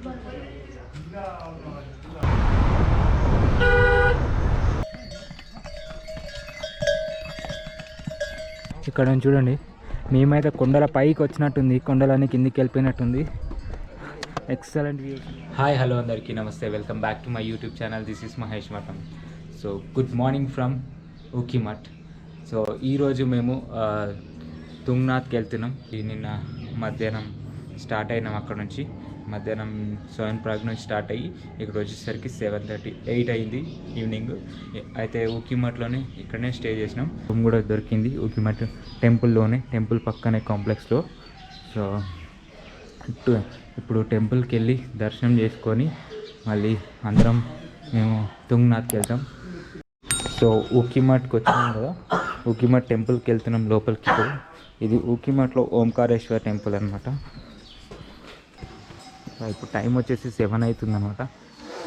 ఇక్కడ చూడండి. మేమైతే కొండల పైకి వచ్చినట్టుంది. కొండలని కిందికి వెళ్ళిపోయినట్టుంది. ఎక్సలెంట్ వ్యూ హాయ్ హలో అందరికీ. నమస్తే. Welcome back to my YouTube channel this is Mahesh Matham so good morning from Ukhimath so ఈరోజు మేము తుంగ్నాథ్కి వెళ్తున్నాం. నిన్న మధ్యాహ్నం స్టార్ట్ అయినాం అక్కడ నుంచి. మధ్యాహ్నం సెవెన్ ప్రాగ్ నుంచి స్టార్ట్ అయ్యి ఇక్కడ వచ్చేసరికి సెవెన్ థర్టీ ఎయిట్ అయింది ఈవినింగ్. అయితే ఊకిమఠ్లోనే ఇక్కడనే స్టే చేసినాం. రూమ్ కూడా దొరికింది ఉకిమట్ టెంపుల్లోనే టెంపుల్ పక్కనే కాంప్లెక్స్లో. సో ఇప్పుడు టెంపుల్కి వెళ్ళి దర్శనం చేసుకొని మళ్ళీ అందరం మేము తుంగ్నాథ్కి వెళ్తాం. సో ఊకిమఠ్కి వచ్చినాం కదా. ఉకిమట్ టెంపుల్కి వెళ్తున్నాం లోపలికి ఇది ఉకిమట్లో ఓంకారేశ్వర టెంపుల్ అనమాట ఇప్పుడు టైం వచ్చేసి సెవెన్ అవుతుంది అనమాట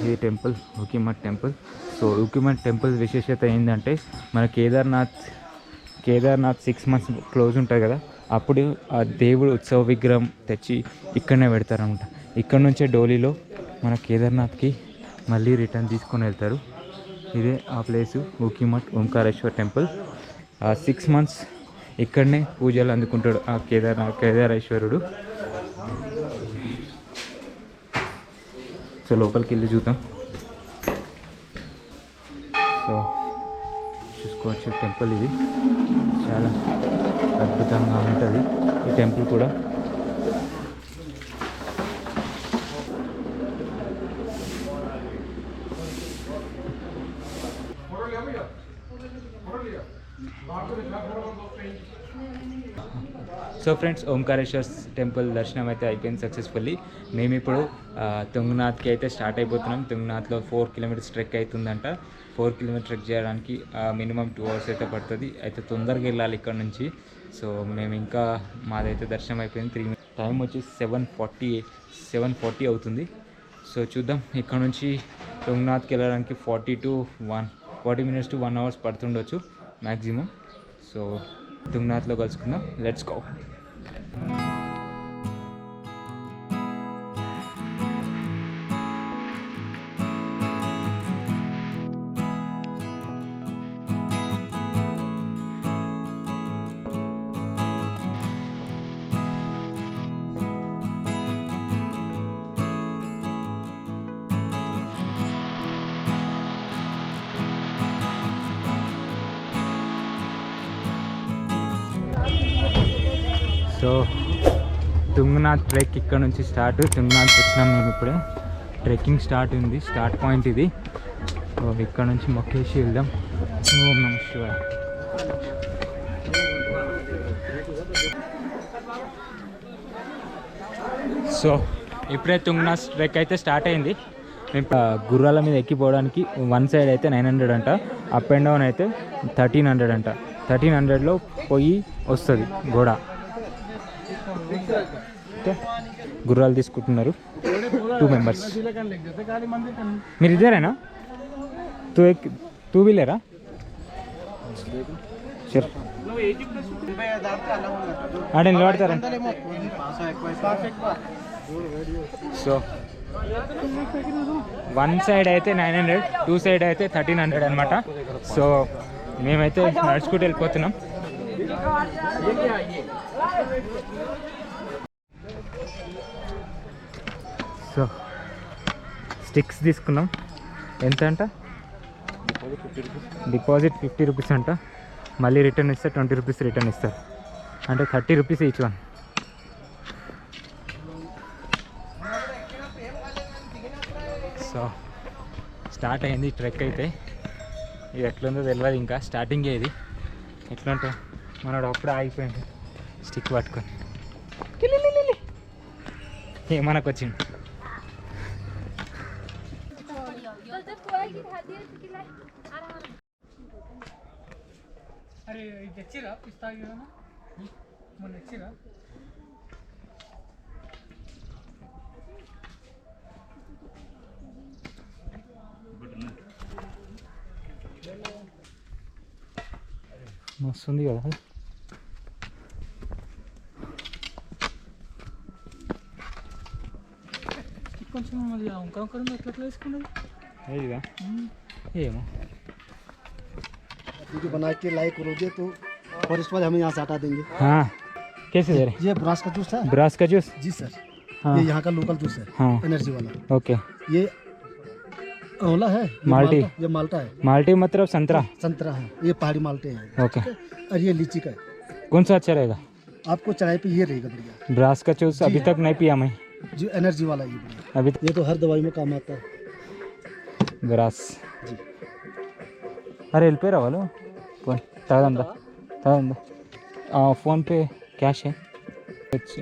ఇది temple Ukhimath temple. So Ukhimath temple విశేషత ఏంటంటే మన Kedarnath Kedarnath six months close ఉంటుంది కదా అప్పుడు ఆ దేవుడు ఉత్సవ విగ్రహం తెచ్చి ఇక్కడనే పెడతారనమాట ఇక్కడ నుంచే డోలీలో మన కేదార్నాథ్కి మళ్ళీ రిటర్న్ తీసుకొని వెళ్తారు. ఇదే ఆ ప్లేసు ఊకిమఠ్ ఓంకారేశ్వర్ టెంపుల్. ఆ సిక్స్ మంత్స్ ఇక్కడనే పూజలు అందుకుంటాడు ఆ కేదార్నాథ్ కేదారేశ్వరుడు. సో లోపలికి వెళ్ళి చూద్దాం సో చూసుకోవచ్చు టెంపుల్ ఇది చాలా అద్భుతంగా ఉంటుంది ఈ టెంపుల్ కూడా సో ఫ్రెండ్స్ ఓంకారేశ్వర్ టెంపుల్ దర్శనం అయితే అయిపోయింది సక్సెస్ఫుల్లీ మేము ఇప్పుడు తుంగనాథ్కి అయితే స్టార్ట్ అయిపోతున్నాం. తుంగనాథ్లో ఫోర్ కిలోమీటర్స్ ట్రెక్ అవుతుందంట. ఫోర్ కిలోమీటర్ ట్రెక్ చేయడానికి మినిమం టూ అవర్స్ అయితే పడుతుంది. అయితే తొందరగా వెళ్ళాలి ఇక్కడ నుంచి. సో మేము ఇంకా మాదైతే దర్శనం అయిపోయింది. త్రీ టైం వచ్చి సెవెన్ ఫార్టీ సెవెన్ ఫార్టీ అవుతుంది. సో చూద్దాం. ఇక్కడ నుంచి తుంగనాథ్కి వెళ్ళడానికి forty to one forty minutes to one hours పడుతుండొచ్చు maximum so తుంగనాథ్లో కలుసుకుందాం. Let's go so Tungnath trek ఇక్కడ నుంచి స్టార్ట్. తుంగనాథ్ వచ్చినాం మేము ఇప్పుడే. ట్రెక్కింగ్ స్టార్ట్ ఉంది. స్టార్ట్ పాయింట్ ఇది. సో ఇక్కడ నుంచి మొక్కేసి వెళ్దాం. ఓం నమ సో ఇప్పుడే తుంగనాథ్ ట్రెక్ అయితే స్టార్ట్ అయింది. మేము గుర్రాల మీద ఎక్కిపోవడానికి వన్ సైడ్ అయితే నైన్ హండ్రెడ్ అంట. అప్ అండ్ డౌన్ అయితే థర్టీన్ హండ్రెడ్ అంట. థర్టీన్ హండ్రెడ్లో పొయ్యి వస్తుంది గోడ. ఓకే. గుర్రాలు తీసుకుంటున్నారు. టూ మెంబర్స్ మీరు ఇద్దరేనా? టూ ఎక్ టూ వీలరా షూర్ అంటే నిలబడతారా సో వన్ సైడ్ అయితే నైన్ హండ్రెడ్ టూ సైడ్ అయితే థర్టీన్ హండ్రెడ్ అనమాట సో మేమైతే నడుచుకుంటూ వెళ్ళిపోతున్నాం. సో స్టిక్స్ తీసుకున్నాం. ఎంత అంట? డిపాజిట్ ఫిఫ్టీ రూపీస్ అంట. మళ్ళీ రిటర్న్ ఇస్తే ట్వంటీ రూపీస్ రిటర్న్ ఇస్తారు. అంటే thirty rupees each one so start అయింది ట్రెక్ అయితే. ఇది ఎట్లుందో తెలియదు ఇంకా. స్టార్టింగే ఇది. ఎట్లుంటో మనడు అప్పుడే ఆగిపోయింది స్టిక్ పట్టుకొని. కిలిలిలిలి. ఏమనకు వచ్చింది అరే ఇది తెచ్చిరా? పిస్తా మొన్న తెచ్చిరా? మస్తు ఉంది కదా. కొంచెం అది వంకర వంకర ఉంది ఎట్లా ఎట్లా వేసుకున్నది ఇదిగా ఏమో वीडियो बना के लाइक करोगे तो फॉरेस्ट वाले हमें यहाँ से हटा देंगे हाँ कैसे दे रहे ये ब्रास का जूस है ब्रास का जूस जी सर हाँ ये यहाँ का लोकल जूस है हाँ एनर्जी वाला ओके ये ओला है ये माल्टी। माल्टा- ये माल्टा है माल्टी मतलब संतरा संतरा है ये पहाड़ी माल्टे हैं ओके और ये लीची का है कौन सा अच्छा रहेगा आपको चढ़ाई पे ये रहेगा बढ़िया ब्रास का जूस अभी तक नहीं पिया मैं जो एनर्जी वाला ये अभी तो- ये तो हर दवाई में काम आता है। ग्रास। जी। अरे एल पे रावालो फ़ोन। तगदा तगदा फ़ोन पे कैश है।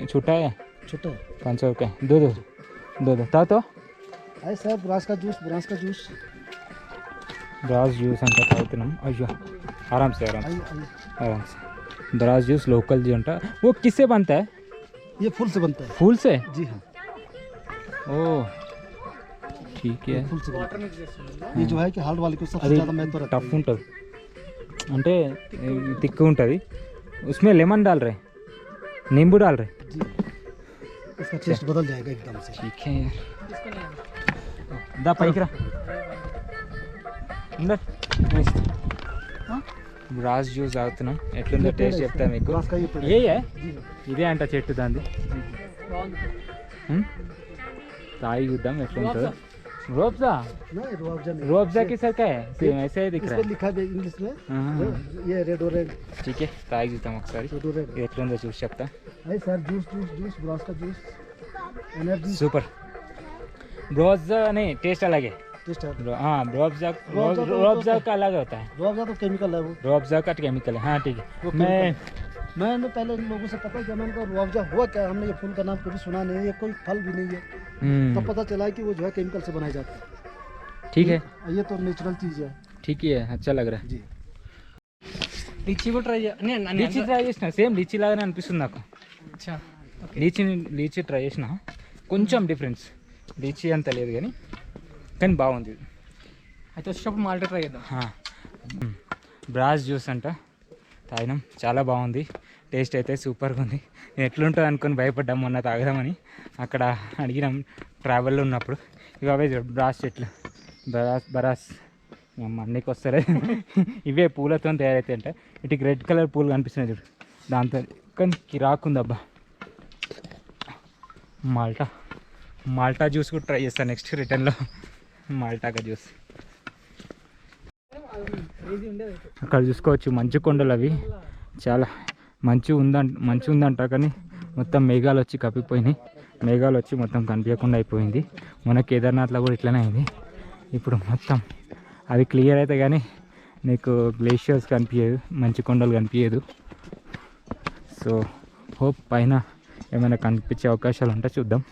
छोटा है छोटा पाँच सौ रुपये। दो दो। दो दो। तो। अरे सर ग्रास का जूस ग्रास का जूस। ब्रास ज्यूस ಅಂತ ತಗೋತೀನಿ ನಮ್ಮ ಅಯ್ಯೋ ಆರಾಮ್ ಸೆ आराम ಆರಾಮ್ ಸೆ ब्रास जूस लोकल तो जी अंटा। वो किससे बनता है? ये फूल से बनता है। फूल से? जी हाँ। ओ ठीक है फूल से बनता है ये जो है कि हार्ड वाले को सबसे అది ज़्यादा महत्व रहता టఫ్ ఉంటుంది అంటే తిక్కు ఉంటుంది उसमें लेमन डाल रहे नींबू डाल रहे है जी इसका टेस्ट बदल जाएगा एकदम से ठीक है यार దా పైకి రా బ్రాస్ జ్యూస్ తాగుతున్నాం ఎట్లుందో టేస్ట్ చెప్తా మీకు ब्रास का ये पेड़ ఏ है। ఏ? जी ఇదే అంట చెట్టు దాంది బాగుంది హ్మ్? తాగి చూద్దాం ఎట్లుంటుందో రోబ్జా नहीं रुआवजा नहीं रोअफ़ज़ा की सर का है सेम ऐसा ही दिख इस रहा पे है लिखा है इंग्लिश में हाँ, ये रेड रेड ठीक है తాగి చూద్దాం ఒకసారి रेड रेड ఇది ఎట్లుందో చూసి చెప్తా है sir juice juice juice brass का जूस एनर्जी సూపర్ ब्रोजा नहीं टेस्ट अलग है टेस्ट है ब्रो- हाँ ब्रोअफ़ज़ा रुअफ़ज़ा तो- रुअफ़ज़ा का अलग होता है रुआवजा तो केमिकल है वो रुअफ़ज़ा का केमिकल है हाँ ठीक वो है मैं मैंने पहले इन लोगों से पता किया मैंने कहा रुआवजा हुआ क्या हमने ये फूल का नाम कभी सुना नहीं है ये कोई फल भी नहीं है हम्म, तब पता चला कि वो जो है केमिकल से बनाया जाता है ठीक है ये तो नेचुरल चीज़ है ठीक ही है अच्छा लग रहा है जी లిచ్చి కూడా ట్రై చేయాలి లీచీ ట్రై చేసిన సేమ్ లీచీ లాగానే అనిపిస్తుంది నాకు అచ్చా లీచీ లీచీ ట్రై చేసిన కొంచెం డిఫరెన్స్ లీచీ అంత లేదు కానీ కానీ బాగుంది ఇది. అయితే వచ్చేటప్పుడు మాల్టా ట్రై చేద్దాం ఆ, మ్, బ్రాస్ జ్యూస్ అంట తాగినాం. చాలా బాగుంది. టేస్ట్ అయితే సూపర్గా ఉంది. ఎట్లుంటుంది అనుకుని భయపడ్డాం మొన్న తాగదామని. అక్కడ అడిగినాం ట్రావెల్లో ఉన్నప్పుడు. ఇవి అవే బ్రాస్ చెట్లు. బరాస్ బరాస్. అమ్మ అన్నికి వస్తారే ఇవే పూలతో తయారైతే అంట. ఇటుకి రెడ్ కలర్ పూలు కనిపిస్తున్నాయి చూడు. దాంతో కానీ కిరాకుంది అబ్బా. మాల్టా. మాల్టా జ్యూస్ కూడా ట్రై చేస్తాను నెక్స్ట్ రిటర్న్లో. మాల్టాగా జ్యూస్. అక్కడ చూసుకోవచ్చు మంచు కొండలు అవి. చాలా మంచు ఉందంట మంచు ఉందంట కానీ మొత్తం మేఘాలు వచ్చి కప్పిపోయినాయి. మేఘాలు వచ్చి మొత్తం కనిపించకుండా అయిపోయింది. మన కేదార్నాథ్లో కూడా ఇట్లనే అయింది. ఇప్పుడు మొత్తం అది క్లియర్ అయితే కానీ నీకు గ్లేషియర్స్ కనిపించదు మంచు కొండలు కనిపించదు సో హోప్ పైన ఏమైనా కనిపించే అవకాశాలు ఉంటే చూద్దాం.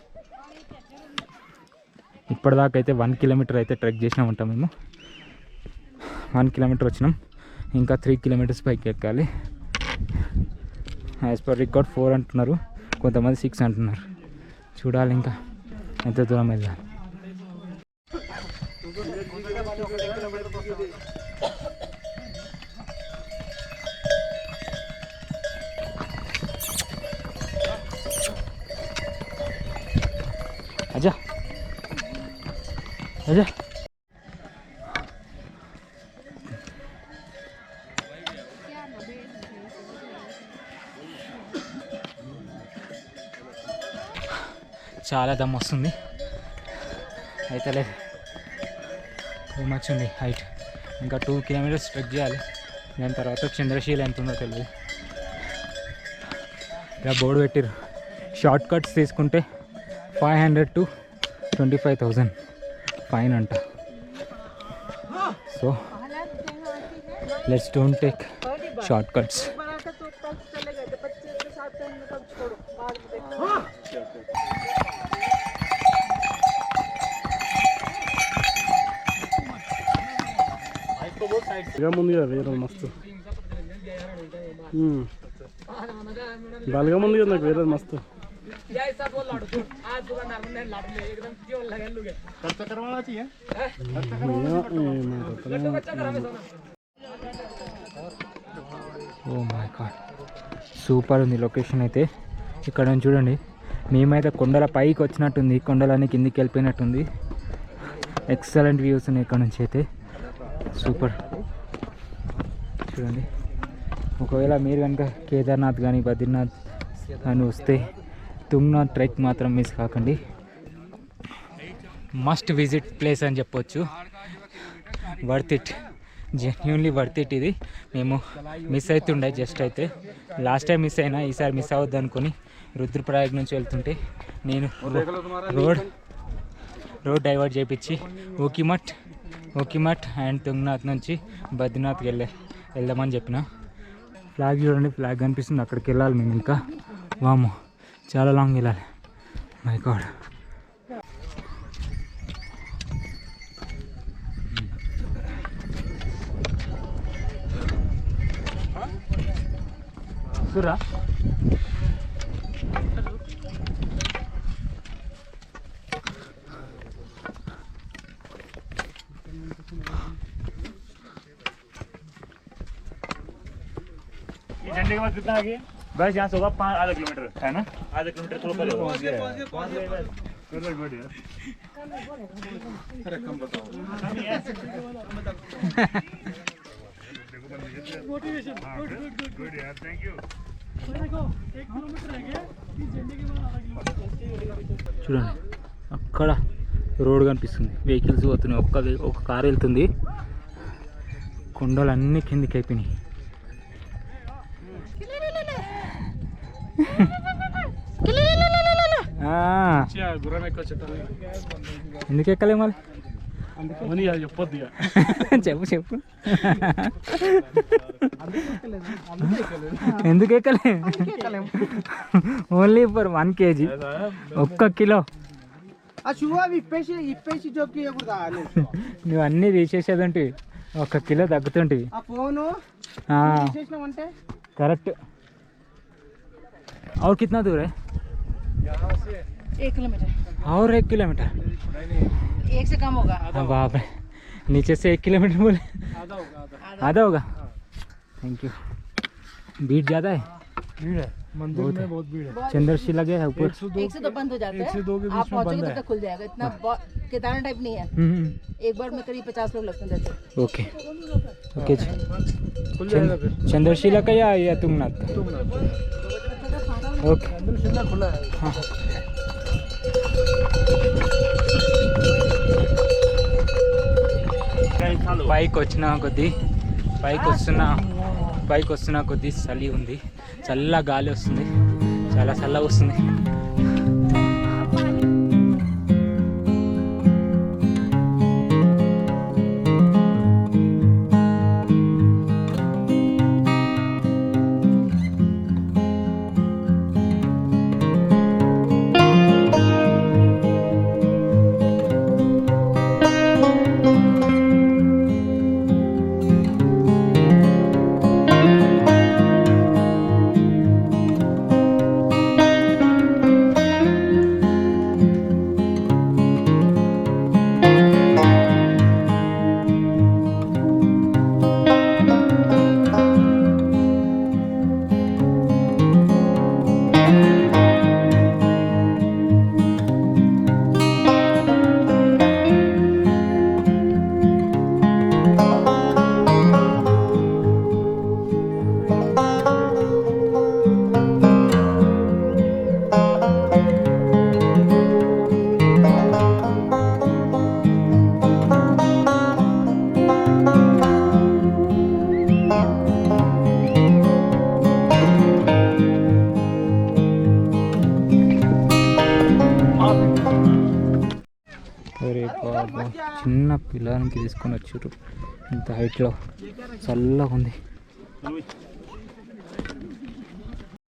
ఇప్పటిదాకైతే అయితే వన్ కిలోమీటర్ అయితే ట్రెక్ చేసినామంటాం మేము. వన్ కిలోమీటర్ వచ్చినాం. ఇంకా త్రీ కిలోమీటర్స్ పైకి ఎక్కాలి. యాజ్ పర్ రికార్డ్ ఫోర్ అంటున్నారు. కొంతమంది సిక్స్ అంటున్నారు. చూడాలి ఇంకా ఎంత దూరం వెళ్ళాలి. అజా. అజా. చాలా దమ్ వస్తుంది. అయితే లేదు టూ మచ్ ఉంది హైట్ ఇంకా టూ కిలోమీటర్స్ ట్రెక్ చేయాలి. దాని తర్వాత చంద్రశీల ఎంత ఉందో తెలియదు ఇలా బోర్డు పెట్టిరు షార్ట్ కట్స్ తీసుకుంటే five hundred to twenty five thousand fine అంట. So let's don't take short cuts ముందు కదా వేరే మస్తు బలగా ముందు కదా నాకు వేరే మస్తు जैसा बोल लाडू तू आज दुकानदार ने लाडू ले एकदम क्यों लगे लुगे खर्चा करवाना चाहिए बच्चा घर में सोना ఓ మై గాడ్ సూపర్ ఉంది లొకేషన్ అయితే ఇక్కడ నుంచి చూడండి మేమైతే కొండల పైకి వచ్చినట్టుంది కొండలన్నీ కిందికి వెళ్ళిపోయినట్టుంది ఎక్సలెంట్ వ్యూస్ ఉన్నాయి ఇక్కడ నుంచి అయితే సూపర్. చూడండి. ఒకవేళ మీరు కనుక కేదార్నాథ్ కానీ బద్రీనాథ్ కానీ వస్తే తుంగ్నాథ్ ట్రెక్ మాత్రం మిస్ కాకండి. మస్ట్ విజిట్ ప్లేస్ అని చెప్పొచ్చు. Worth it genuinely worth it ఇది. మేము మిస్ అవుతుండే జస్ట్ అయితే. లాస్ట్ టైం మిస్ అయినా ఈసారి మిస్ అవ్వద్దు అనుకుని రుద్రప్రయాగ్ నుంచి వెళ్తుంటే నేను రోడ్ రోడ్ డైవర్ట్ చేయించి ఓకిమఠ్ ఓకిమఠ్ అండ్ తుంగనాథ్ నుంచి బద్రీనాథ్కి వెళ్ళే వెళ్దామని చెప్పిన. ఫ్లాగ్ చూడండి ఫ్లాగ్ కనిపిస్తుంది. అక్కడికి వెళ్ళాలి మేము ఇంకా. వాము చాలా లాంగ్ వెళ్ళాలి. My god. సురా. झंडे के बाद कितना आगे बस यहाँ से होगा पाँच आधा किलोमीटर है ना आधा किलोमीटर थोड़ा पहले पहुँच गया गुड गुड यार गुड यार थैंक यू చూడండి అక్కడ రోడ్ కనిపిస్తుంది. వెహికల్స్ పోతున్నాయి. ఒక్క ఒక కార్ వెళ్తుంది. కొండలు అన్నీ కిందికి అయిపోయినాయి. ఎందుకు ఎక్కలే మళ్ళీ అని చెప్పొద్దు ఇక. చెప్పు చెప్పు. ఎందుకు ఎక్కలే? ఓన్లీ ఫర్ వన్ కేజీ ఒక్క కిలో. అశువా ఇప్పేసి ఇప్పేసి జోకి నువ్వు అన్నీ తీసేసేదంటే ఒక కిలో తగ్గుతుంటివి ఆ ఫోను ఆ, తీసేసినామంటే करेक्ट और कितना दूर है एक किलोमीटर और एक किलोमीटर एक से कम होगा हाँ बाप रे नीचे से एक किलोमीटर बोले आधा होगा थैंक यू भीड़ ज़्यादा है भीड़ है मंदिर बहुत है। में बहुत भीड़ है चंद्रशिला गया है ऊपर एक से तो बंद हो जाता एक है से दो के बीच आप में पहुंचोगे बंद तब है। तक खुल जाएगा इतना बहुत- केदारनाथ टाइप नहीं है हम्म, एक बार में करीब पचास लोग लगते हैं जैसे ओके ओके जी खुल जाएगा फिर चंद- चंद्रशिला का या या तुंगनाथ का ओके चंद्रशिला खुला है हाँ పైకి వచ్చిన కొద్దీ పైకి వస్తున్న పైకి వస్తున్న కొద్దీ చలి ఉంది. చల్ల గాలి వస్తుంది. చాలా చల్లగా వస్తుంది. చిన్న పిల్లానికి తీసుకొని వచ్చారు ఇంత హైట్లో చల్లగా ఉంది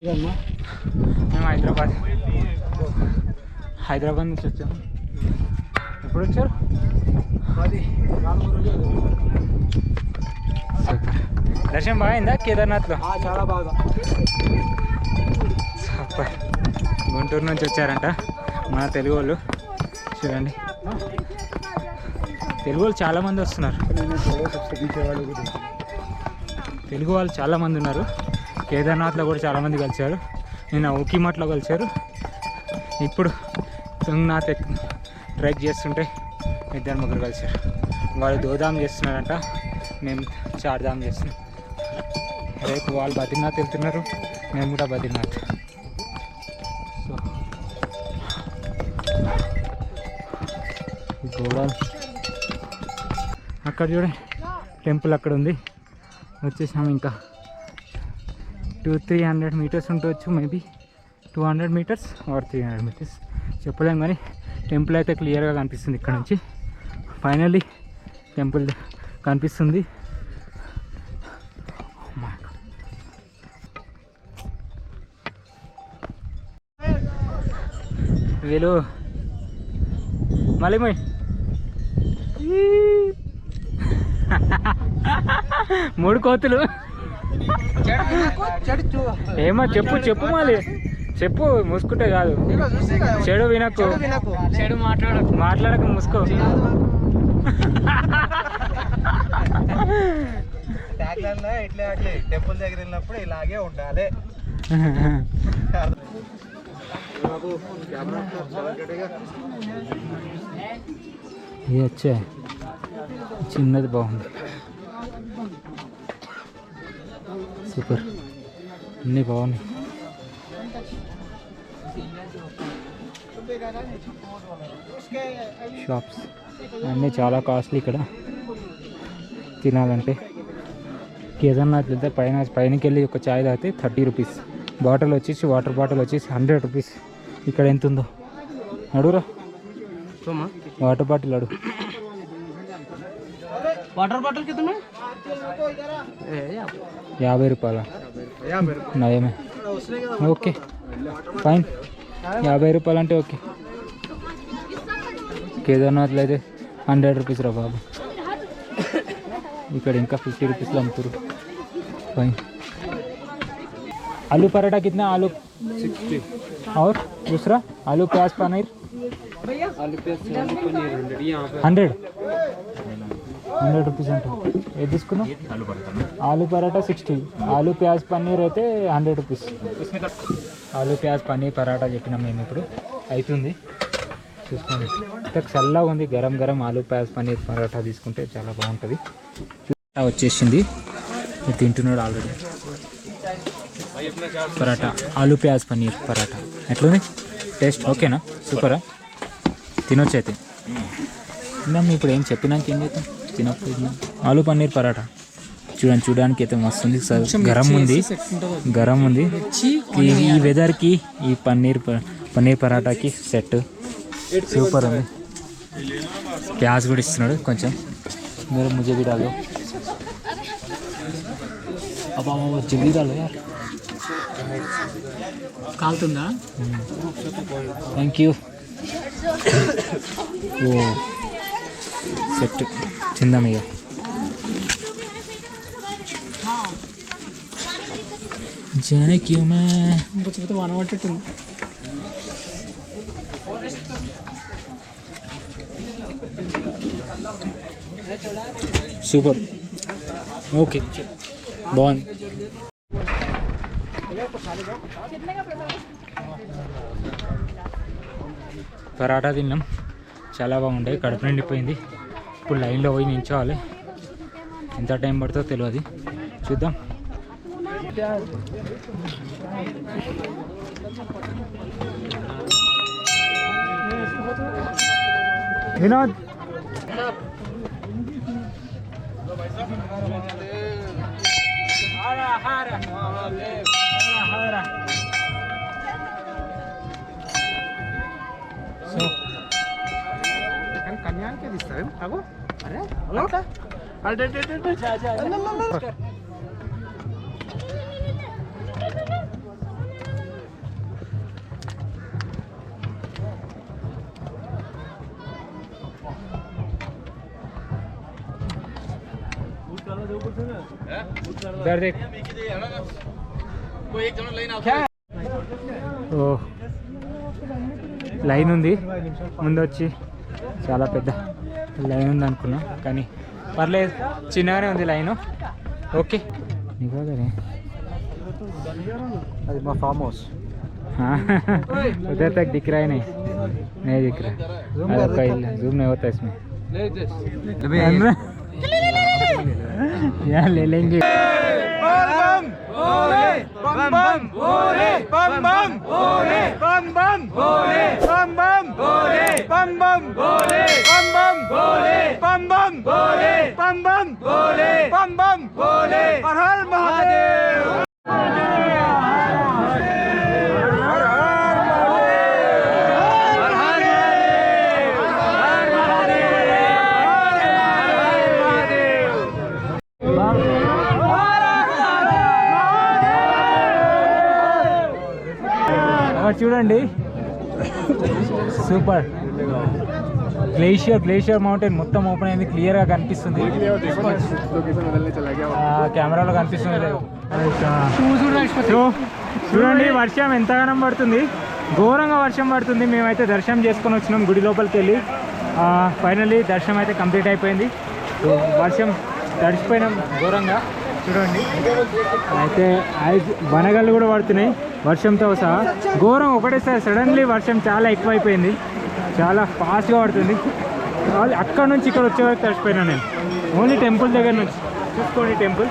మేము హైదరాబాద్. హైదరాబాద్ నుంచి వచ్చాము ఎప్పుడు వచ్చారు? దర్శనం బాగా కేదార్నాథ్లో? చాలా బాగా. సూపర్. గుంటూరు నుంచి వచ్చారంట. మన తెలుగు వాళ్ళు. చూడండి. తెలుగు వాళ్ళు చాలామంది వస్తున్నారు. తెలుగు వాళ్ళు చాలామంది ఉన్నారు. కేదార్నాథ్లో కూడా చాలామంది కలిశారు. నిన్న ఊకిమట్లో కలిశారు. ఇప్పుడు తుంగనాథ్ ఎక్ ట్రెక్ చేస్తుంటే ఇద్దరు ముగ్గురు కలిశారు. వాళ్ళు దోదాం చేస్తున్నారంట. మేము చార్ధాం చేస్తున్నాం. రేపు వాళ్ళు బద్రీనాథ్ వెళ్తున్నారు. మేము కూడా బద్రీనాథ్. సో గోడాలు అక్కడ చూడండి టెంపుల్ అక్కడ ఉంది. వచ్చేసాము ఇంకా. టూ త్రీ హండ్రెడ్ మీటర్స్ ఉండవచ్చు maybe two hundred metres or three hundred metres చెప్పలేము కానీ టెంపుల్ అయితే క్లియర్గా కనిపిస్తుంది ఇక్కడ నుంచి. ఫైనల్లీ టెంపుల్ కనిపిస్తుంది. Oh వీళ్ళు. మళ్ళీ పోయి మూడు కోతులు. ఏమో చెప్పు చెప్పు మళ్ళీ. చెప్పు మూసుకుంటే కాదు. చెడు వినకు. చెడు మాట్లాడకు. మాట్లాడక మూసుకో. ఇట్లే టెంపుల్ దగ్గర వెళ్ళినప్పుడు ఇలాగే ఉండాలి. చిన్నది బాగుంది. సూపర్. అన్నీ బాగున్నాయి. షాప్స్. అన్నీ చాలా కాస్ట్లీ ఇక్కడ. తినాలంటే. కేదార్నాథ్ వెళ్తే పైన పైనకి వెళ్ళి ఒక చాయ్ తాగితే థర్టీ రూపీస్. బాటిల్ వచ్చేసి వాటర్ బాటిల్ వచ్చేసి హండ్రెడ్ రూపీస్. ఇక్కడ ఎంత ఉందో అడుగురా వాటర్ బాటిల్ అడుగు वाटर बॉटल कितने యాభై రూపాయల నయమే ఓకే ఫైన్ యాభై రూపాయలు అంటే ఓకే కేదార్నాథ్లో అయితే హండ్రెడ్ రూపీస్ రా బాబు ఇక్కడ ఇంకా ఫిఫ్టీ రూపీస్లో అమ్ముతారు ఫైన్ आलू पराठा कितना आलू सिक्सटी और दूसरा आलू प्याज पनीर హండ్రెడ్ హండ్రెడ్ రూపీస్ అంటే. ఏది తీసుకున్నాం ఆలూ పరాటా సిక్స్టీ. ఆలూ ప్యాజ్ పన్నీర్ అయితే హండ్రెడ్ రూపీస్. ఆలూ ప్యాజ్ పన్నీర్ పరాటా చెప్పినాం మేము ఇప్పుడు. అవుతుంది చూసుకోండి. ఇంకా చల్లగా ఉంది. గరం గరం ఆలూ ప్యాజ్ పన్నీర్ పరాటా తీసుకుంటే చాలా బాగుంటుంది. వచ్చేసింది. ఇది తింటున్నాడు ఆల్రెడీ. పరాటా. ఆలూ ప్యాజ్ పన్నీర్ పరాటా. ఎట్లుంది? టేస్ట్ ఓకేనా? సూపరా? తినొచ్చు అయితే. తిన్నాం ఇప్పుడు ఏం చెప్పినాక ఏం చేద్దాం? తినప్పుడు తిన్నాం. ఆలూ పన్నీర్ పరాటా చూడండి చూడడానికి అయితే మస్తు ఉంది సార్ గరం ఉంది గరం ఉంది ఈ ఈ వెదర్కి ఈ పన్నీర్ ప- పన్నీర్ పరాటాకి సెట్ సూపర్ ఉంది ప్యాజ్ కూడా ఇస్తున్నాడు కొంచెం మీరు ముజే भी डालो अब अब जल्दी डालो यार కాలుతుందా థ్యాంక్ యూ ఓ సెట్ తిందాం ఇక. జానే క్యూ సూపర్. ఓకే. బాగుంది. పరాటా తిన్నాం. చాలా బాగుండే. కడుపు నిండిపోయింది. ఇప్పుడు లైన్లో పోయి నించోవాలి ఎంత టైం పడుతుందో తెలియదు చూద్దాం వినోద్ సో కన్యాకే తీస్తావేం అగో అరే అట్లా అడే इधर देख ఓ లైన్ ఉంది ముందు వచ్చి చాలా పెద్ద లైన్ ఉంది అనుకున్నా కానీ పర్లేదు చిన్నగానే ఉంది లైన్ ఓకే నిజమే అది మా ఫామ్ హౌస్ हाँ उधर तक दिख रहा है नहीं नहीं दिख रहा अरे कहीं जूम नहीं होता इसमें अंदर? यहाँ ले लेंगे అక్కడ చూడండి సూపర్ గ్లేషియర్ గ్లేషియర్ మౌంటైన్ మొత్తం ఓపెన్ అయింది క్లియర్గా కనిపిస్తుంది. కెమెరాలో కనిపిస్తుంది. చూడండి వర్షం ఎంతగానం పడుతుంది. ఘోరంగా వర్షం పడుతుంది. మేమైతే దర్శనం చేసుకొని వచ్చినాం గుడి లోపలికి వెళ్ళి. ఫైనల్లీ దర్శనం అయితే కంప్లీట్ అయిపోయింది. వర్షం తడిచిపోయినాం ఘోరంగా. చూడండి. అయితే వనగళ్ళు కూడా పడుతున్నాయి. వర్షంతో సహా ఘోరం ఒకటేసారి సడన్లీ వర్షం చాలా ఎక్కువైపోయింది. చాలా ఫాస్ట్గా పడుతుంది వాళ్ళు అక్కడ నుంచి ఇక్కడ వచ్చే వరకు తడిచిపోయినా నేను. ఓన్లీ టెంపుల్ దగ్గర నుంచి. చూసుకోండి టెంపుల్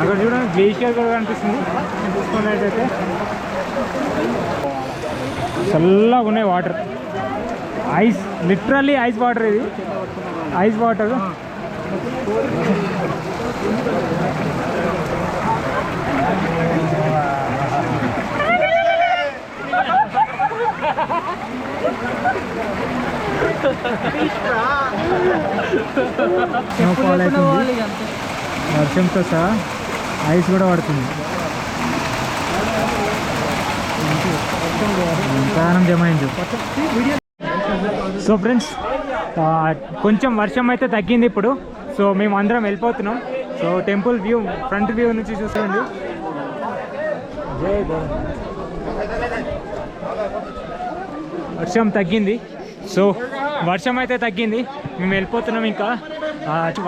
అక్కడ చూడండి గ్లేషియర్ కూడా కనిపిస్తుంది. చూసుకున్నట్టయితే. చల్లగా ఉన్నాయి water ice literally ice water ఇది. ఐస్ వాటర్ వర్షంతో సహా ఐస్ కూడా పడుతుంది. ప్రాణం జమాయించు సో ఫ్రెండ్స్ కొంచెం వర్షం అయితే తగ్గింది ఇప్పుడు. సో మేము అందరం వెళ్ళిపోతున్నాం. So temple view front view నుంచి చూసుకోండి జై భగవాన్. వర్షం తగ్గింది. సో వర్షం అయితే తగ్గింది. మేము వెళ్ళిపోతున్నాం ఇంకా.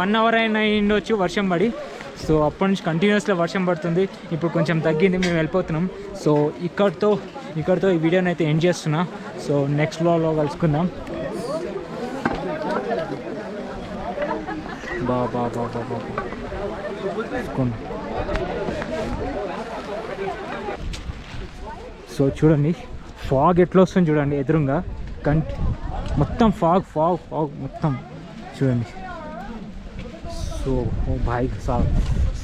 వన్ అవర్ అయినా ఉండొచ్చు వర్షం పడి. సో అప్పటి నుంచి కంటిన్యూస్గా వర్షం పడుతుంది. ఇప్పుడు కొంచెం తగ్గింది మేము వెళ్ళిపోతున్నాం. సో ఇక్కడితో ఇక్కడితో ఈ వీడియోని అయితే ఎండ్ చేస్తున్నా. సో నెక్స్ట్ వ్లాగ్లో కలుసుకుందాం. బా బా బా బా బా సో చూడండి. ఫాగ్ ఎట్లా వస్తుంది చూడండి ఎదురుగా. కంటి మొత్తం ఫాగ్ ఫాగ్ ఫాగ్ మొత్తం చూడండి. సో ఓ బాయ్ సా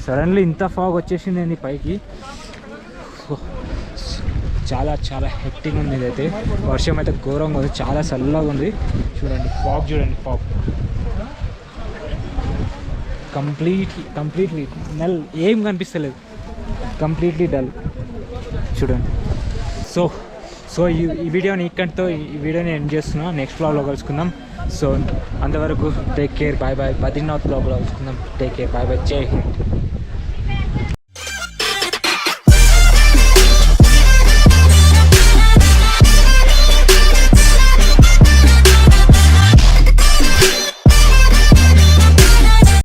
సడన్లీ ఇంత ఫాగ్ వచ్చేసింది ఏంది పైకి. సో, చాలా చాలా హెక్టింగ్ ఉంది ఇదైతే. వర్షం అయితే ఘోరంగా ఉంది చాలా చల్లగా ఉంది. చూడండి ఫాగ్ చూడండి ఫాగ్. కంప్లీట్లీ కంప్లీట్లీ నల్ ఏం కనిపిస్తలేదు. Completely dull. చూడండి. సో సో ఈ ఈ వీడియోని ఇక్కడితో ఈ వీడియోని ఎండ్ చేస్తున్నా. నెక్స్ట్ బ్లాగ్లో కలుసుకుందాం. సో అంతవరకు take care bye bye Badrinath బ్లాగ్లో కలుసుకుందాం. టేక్ కేర్ బాయ్ బాయ్ జై హింద్.